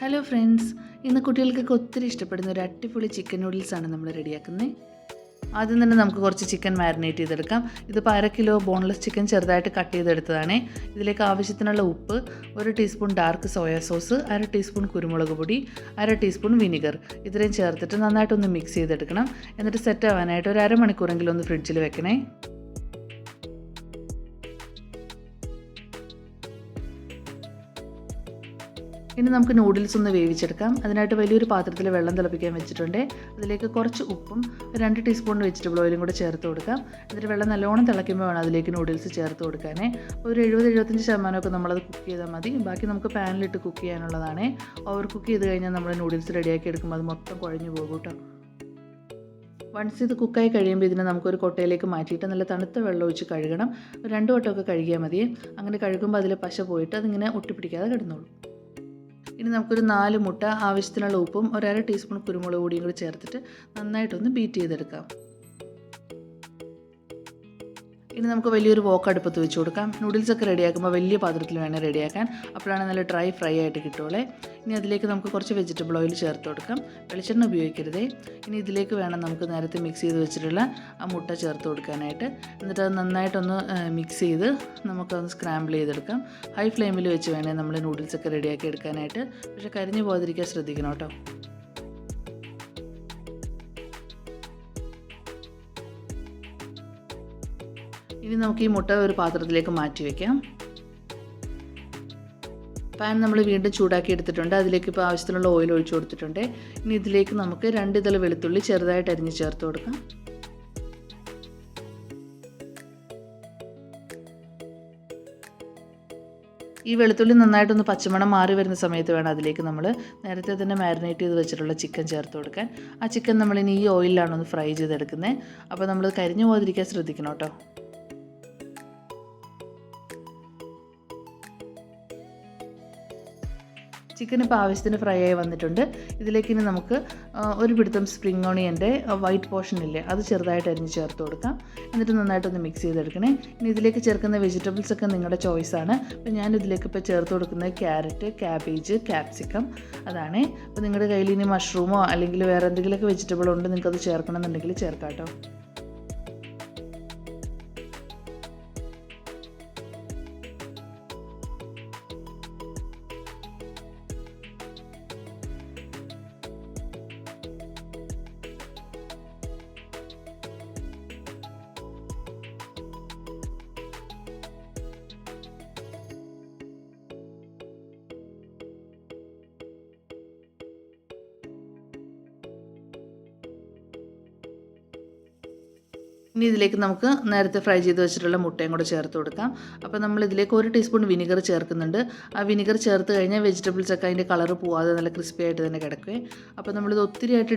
Hello friends ഇന്ന് കുട്ടികൾക്കൊക്കെ ഒത്തിരി ഇഷ്ടപ്പെടുന്ന ഒരു അടിപൊളി ചിക്കൻ നൂഡിൽസാണ് നമ്മൾ റെഡിയാക്കുന്നത് ആദ്യം തന്നെ നമുക്ക് കുറച്ച് ചിക്കൻ മാരിനേറ്റ് ചെയ്തെടുക്കാം. ഇതിപ്പോൾ അര കിലോ ബോൺലെസ് ചിക്കൻ ചെറുതായിട്ട് കട്ട് ചെയ്തെടുത്തതാണ്. ഇതിലേക്ക് ആവശ്യത്തിനുള്ള ഉപ്പ് ഒരു ടീസ്പൂൺ ഡാർക്ക് സോയാ സോസ് അര ടീസ്പൂൺ കുരുമുളക് പൊടി അര ടീസ്പൂൺ വിനിഗർ ഇത്രയും ചേർത്തിട്ട് നന്നായിട്ടൊന്ന് മിക്സ് ചെയ്തെടുക്കണം. എന്നിട്ട് സെറ്റ് ആവാനായിട്ട് ഒരു അരമണിക്കൂറെങ്കിലും ഒന്ന് ഫ്രിഡ്ജിൽ വെക്കണേ. ഇനി നമുക്ക് നൂഡിൽസ് ഒന്ന് വേവിച്ചെടുക്കാം. അതിനായിട്ട് വലിയൊരു പാത്രത്തിൽ വെള്ളം തിളപ്പിക്കാൻ വെച്ചിട്ടുണ്ട്. അതിലേക്ക് കുറച്ച് ഉപ്പും രണ്ട് ടീസ്പൂൺ വെജിറ്റബിൾ ഓയിലും കൂടെ ചേർത്ത് കൊടുക്കാം. എന്നിട്ട് വെള്ളം നല്ലോണം തിളയ്ക്കുമ്പോൾ വേണം അതിലേക്ക് നൂഡിൽസ് ചേർത്ത് കൊടുക്കാനേ. ഒരു എഴുപത് എഴുപത്തഞ്ച് ശതമാനമൊക്കെ നമ്മളത് കുക്ക് ചെയ്താൽ മതി. ബാക്കി നമുക്ക് പാനിലിട്ട് കുക്ക് ചെയ്യാനുള്ളതാണ്. ഓവർ കുക്ക് ചെയ്ത് കഴിഞ്ഞാൽ നമ്മൾ നൂഡിൽസ് റെഡിയാക്കി എടുക്കുമ്പോൾ അത് മൊത്തം കുഴഞ്ഞു പോകും കേട്ടോ. വൺസ് ഇത് കുക്കായി കഴിയുമ്പോൾ ഇതിനെ നമുക്കൊരു കൊട്ടയിലേക്ക് മാറ്റിയിട്ട് നല്ല തണുത്ത വെള്ളം ഒഴിച്ച് കഴുകണം. രണ്ട് വട്ടമൊക്കെ കഴുകിയാൽ മതി. അങ്ങനെ കഴുകുമ്പോൾ അതിൽ പശ പോയിട്ട് അതിങ്ങനെ ഒട്ടിപ്പിടിക്കാതെ കിടന്നോളൂ. ഇനി നമുക്കൊരു നാല് മുട്ട ആവശ്യത്തിനുള്ള ഉപ്പും ഒരര ടീസ്പൂൺ കുരുമുളക് പൊടിയും കൂടി ചേർത്തിട്ട് നന്നായിട്ടൊന്ന് ബീറ്റ് ചെയ്തെടുക്കാം. ഇനി നമുക്ക് വലിയൊരു വോക്ക് അടുപ്പത്ത് വെച്ച് കൊടുക്കാം. നൂഡിൽസൊക്കെ റെഡിയാക്കുമ്പോൾ വലിയ പാത്രത്തിൽ വേണം റെഡിയാക്കാൻ അപ്പോഴാണ് നല്ല ഡ്രൈ ഫ്രൈ ആയിട്ട് കിട്ടുള്ളേ ഇനി അതിലേക്ക് നമുക്ക് കുറച്ച് വെജിറ്റബിൾ ഓയിൽ ചേർത്ത് കൊടുക്കാം. വെളിച്ചെണ്ണ ഉപയോഗിക്കരുതേ. ഇനി ഇതിലേക്ക് വേണം നമുക്ക് നേരത്തെ മിക്സ് ചെയ്ത് വെച്ചിട്ടുള്ള ആ മുട്ട ചേർത്ത് കൊടുക്കാനായിട്ട്. എന്നിട്ട് അത് നന്നായിട്ടൊന്ന് മിക്സ് ചെയ്ത് നമുക്കൊന്ന് സ്ക്രാമ്പിൾ ചെയ്തെടുക്കാം. ഹൈ ഫ്ലെയിമിൽ വെച്ച് വേണേൽ നമ്മൾ നൂഡിൽസൊക്കെ റെഡിയാക്കി എടുക്കാനായിട്ട്. പക്ഷേ കരിഞ്ഞു പോകാതിരിക്കാൻ ശ്രദ്ധിക്കണം കേട്ടോ. ഇനി നമുക്ക് ഈ മുട്ട ഒരു പാത്രത്തിലേക്ക് മാറ്റി വയ്ക്കാം പാൻ നമ്മൾ വീണ്ടും ചൂടാക്കി എടുത്തിട്ടുണ്ട്. അതിലേക്ക് ഇപ്പോൾ ആവശ്യത്തിനുള്ള ഓയിൽ ഒഴിച്ചു കൊടുത്തിട്ടുണ്ട്. ഇനി ഇതിലേക്ക് നമുക്ക് രണ്ട് ഇതള വെളുത്തുള്ളി ചെറുതായിട്ട് അരിഞ്ഞ് ചേർത്ത് കൊടുക്കാം. ഈ വെളുത്തുള്ളി നന്നായിട്ടൊന്ന് പച്ചമണം മാറി വരുന്ന സമയത്ത് വേണം അതിലേക്ക് നമ്മൾ നേരത്തെ തന്നെ മാരിനേറ്റ് ചെയ്ത് വെച്ചിട്ടുള്ള ചിക്കൻ ചേർത്ത് കൊടുക്കാൻ. ആ ചിക്കൻ നമ്മളിനി ഈ ഓയിലാണ് ഒന്ന് ഫ്രൈ ചെയ്തെടുക്കുന്നത് അപ്പോൾ നമ്മൾ കരിഞ്ഞു പോകാതിരിക്കാൻ ശ്രദ്ധിക്കണം കേട്ടോ. ചിക്കൻ ഇപ്പോൾ ആവശ്യത്തിന് ഫ്രൈ ആയി വന്നിട്ടുണ്ട്. ഇതിലേക്ക് ഇനി നമുക്ക് ഒരു പിടുത്തം സ്പ്രിംഗ് ഓണിയന്റെ വൈറ്റ് പോർഷൻ ഇല്ലേ അത് ചെറുതായിട്ട് അരിഞ്ഞ് ചേർത്ത് കൊടുക്കാം. എന്നിട്ട് നന്നായിട്ടൊന്ന് മിക്സ് ചെയ്തെടുക്കണേ. ഇനി ഇതിലേക്ക് ചേർക്കുന്ന വെജിറ്റബിൾസ് ഒക്കെ നിങ്ങളുടെ ചോയ്സാണ് അപ്പോൾ ഞാൻ ഇതിലേക്ക് ഇപ്പോൾ ചേർത്ത് കൊടുക്കുന്നത് ക്യാരറ്റ് ക്യാബേജ് ക്യാപ്സിക്കം അതാണ്. അപ്പോൾ നിങ്ങളുടെ കയ്യിൽ ഇനി മഷ്റൂമോ അല്ലെങ്കിൽ വേറെ എന്തെങ്കിലുമൊക്കെ വെജിറ്റബിൾ ഉണ്ട് നിങ്ങൾക്കത് ചേർക്കണം എന്നുണ്ടെങ്കിൽ ചേർക്കാം കേട്ടോ ഇനി ഇതിലേക്ക് നമുക്ക് നേരത്തെ ഫ്രൈ ചെയ്ത് വെച്ചിട്ടുള്ള മുട്ടയും കൂടെ ചേർത്ത് കൊടുക്കാം. അപ്പോൾ നമ്മൾ ഇതിലേക്ക് ഒരു ടീസ്പൂൺ വിനിഗർ ചേർക്കുന്നുണ്ട്. ആ വിനിഗർ ചേർത്ത് കഴിഞ്ഞാൽ വെജിറ്റബിൾസ് ഒക്കെ അതിന്റെ കളർ പോവാതെ നല്ല ക്രിസ്പി ആയിട്ട് തന്നെ കിടക്കുവേ. അപ്പോൾ നമ്മളിത് ഒത്തിരി ആയിട്ട്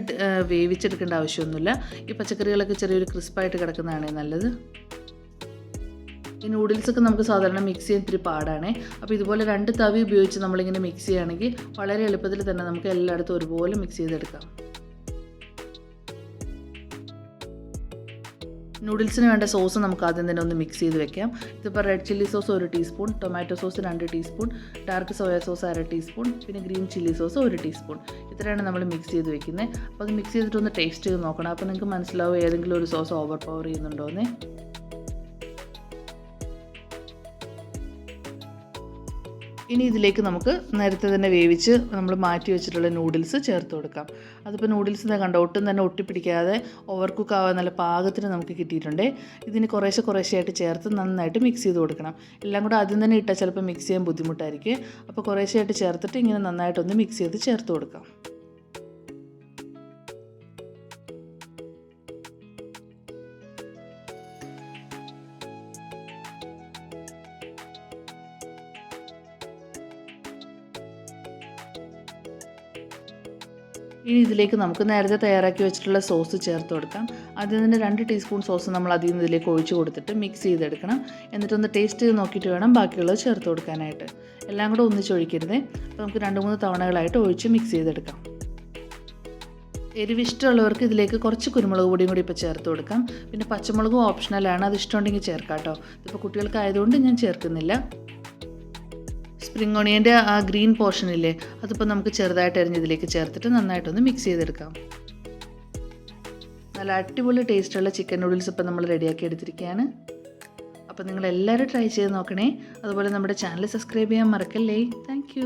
വേവിച്ചെടുക്കേണ്ട ആവശ്യമൊന്നുമില്ല. ഈ പച്ചക്കറികളൊക്കെ ചെറിയൊരു ക്രിസ്പായിട്ട് കിടക്കുന്നതാണ് നല്ലത്. ഈ നൂഡിൽസൊക്കെ നമുക്ക് സാധാരണ മിക്സ് ചെയ്യാൻ ഇത്തിരി പാടാണ്. അപ്പോൾ ഇതുപോലെ രണ്ട് തവി ഉപയോഗിച്ച് നമ്മളിങ്ങനെ മിക്സ് ചെയ്യുകയാണെങ്കിൽ വളരെ എളുപ്പത്തിൽ തന്നെ നമുക്ക് എല്ലായിടത്തും ഒരുപോലെ മിക്സ് ചെയ്തെടുക്കാം. നൂഡിൽസിന് വേണ്ട സോസ് നമുക്ക് ആദ്യം തന്നെ ഒന്ന് മിക്സ് ചെയ്ത് വെക്കാം. ഇതിപ്പോൾ റെഡ് ചില്ലി സോസ് ഒരു ടീസ്പൂൺ ടൊമാറ്റോ സോസ് രണ്ട് ടീസ്പൂൺ ഡാർക്ക് സോയാ സോസ് അര ടീസ്പൂൺ പിന്നെ ഗ്രീൻ ചില്ലി സോസ് ഒരു ടീസ്പൂൺ ഇത്രയാണ് നമ്മൾ മിക്സ് ചെയ്ത് വെക്കുന്നത് അപ്പോൾ അത് മിക്സ് ചെയ്തിട്ട് ഒന്ന് ടേസ്റ്റ് ചെയ്ത് നോക്കണം. അപ്പോൾ നിങ്ങൾക്ക് മനസ്സിലാവും ഏതെങ്കിലും ഒരു സോസ് ഓവർ പവർ ചെയ്യുന്നുണ്ടോയെന്നേ ഇനി ഇതിലേക്ക് നമുക്ക് നേരത്തെ തന്നെ വേവിച്ച് നമ്മൾ മാറ്റി വെച്ചിട്ടുള്ള നൂഡിൽസ് ചേർത്ത് കൊടുക്കാം. അതിപ്പോൾ നൂഡിൽസ് കണ്ട കണ്ടോ ഒട്ടും തന്നെ ഒട്ടിപ്പിടിക്കാതെ ഓവർ കുക്ക് ആവാൻ നല്ല പാകത്തിന് നമുക്ക് കിട്ടിയിട്ടുണ്ട്. ഇതിന് കുറേശ്ശെ കുറേശ്ശെയായിട്ട് ചേർത്ത് നന്നായിട്ട് മിക്സ് ചെയ്ത് കൊടുക്കണം. എല്ലാം കൂടെ ആദ്യം തന്നെ ഇട്ടാൽ ചിലപ്പോൾ മിക്സ് ചെയ്യാൻ ബുദ്ധിമുട്ടായിരിക്കും. അപ്പോൾ കുറേശ്ശെയായിട്ട് ചേർത്തിട്ട് ഇങ്ങനെ നന്നായിട്ടൊന്ന് മിക്സ് ചെയ്ത് ചേർത്ത് കൊടുക്കാം. ഇനി ഇതിലേക്ക് നമുക്ക് നേരത്തെ തയ്യാറാക്കി വെച്ചിട്ടുള്ള സോസ് ചേർത്ത് കൊടുക്കാം. ആദ്യം തന്നെ രണ്ട് ടീസ്പൂൺ സോസ് നമ്മൾ അതിൽ നിന്ന് ഇതിലേക്ക് ഒഴിച്ച് കൊടുത്തിട്ട് മിക്സ് ചെയ്തെടുക്കണം. എന്നിട്ടൊന്ന് ടേസ്റ്റ് ചെയ്ത് നോക്കിയിട്ട് വേണം ബാക്കിയുള്ളത് ചേർത്ത് കൊടുക്കാനായിട്ട്. എല്ലാം കൂടെ ഒന്നിച്ചൊഴിക്കരുതേ അപ്പോൾ നമുക്ക് രണ്ട് മൂന്ന് തവണകളായിട്ട് ഒഴിച്ച് മിക്സ് ചെയ്തെടുക്കാം. എരിവിഷ്ടമുള്ളവർക്ക് ഇതിലേക്ക് കുറച്ച് കുരുമുളക് പൊടിയും കൂടി ഇപ്പോൾ ചേർത്ത് കൊടുക്കാം. പിന്നെ പച്ചമുളകും ഓപ്ഷണലാണ് അത് ഇഷ്ടമുണ്ടെങ്കിൽ ചേർക്കാം കേട്ടോ. ഇതിപ്പോൾ കുട്ടികൾക്കായതുകൊണ്ട് ഞാൻ ചേർക്കുന്നില്ല. സ്പ്രിംഗ് ഓണിയന്റെ ആ ഗ്രീൻ പോർഷൻ ഇല്ലേ അതിപ്പോൾ നമുക്ക് ചെറുതായിട്ട് അരിഞ്ഞ് ഇതിലേക്ക് ചേർത്തിട്ട് നന്നായിട്ടൊന്ന് മിക്സ് ചെയ്തെടുക്കാം. നല്ല അടിപൊളി ടേസ്റ്റുള്ള ചിക്കൻ നൂഡിൽസ് ഇപ്പോൾ നമ്മൾ റെഡിയാക്കി എടുത്തിരിക്കുകയാണ്. അപ്പോൾ നിങ്ങൾ എല്ലാവരും ട്രൈ ചെയ്ത് നോക്കണേ. അതുപോലെ നമ്മുടെ ചാനൽ സബ്സ്ക്രൈബ് ചെയ്യാൻ മറക്കല്ലേ. താങ്ക്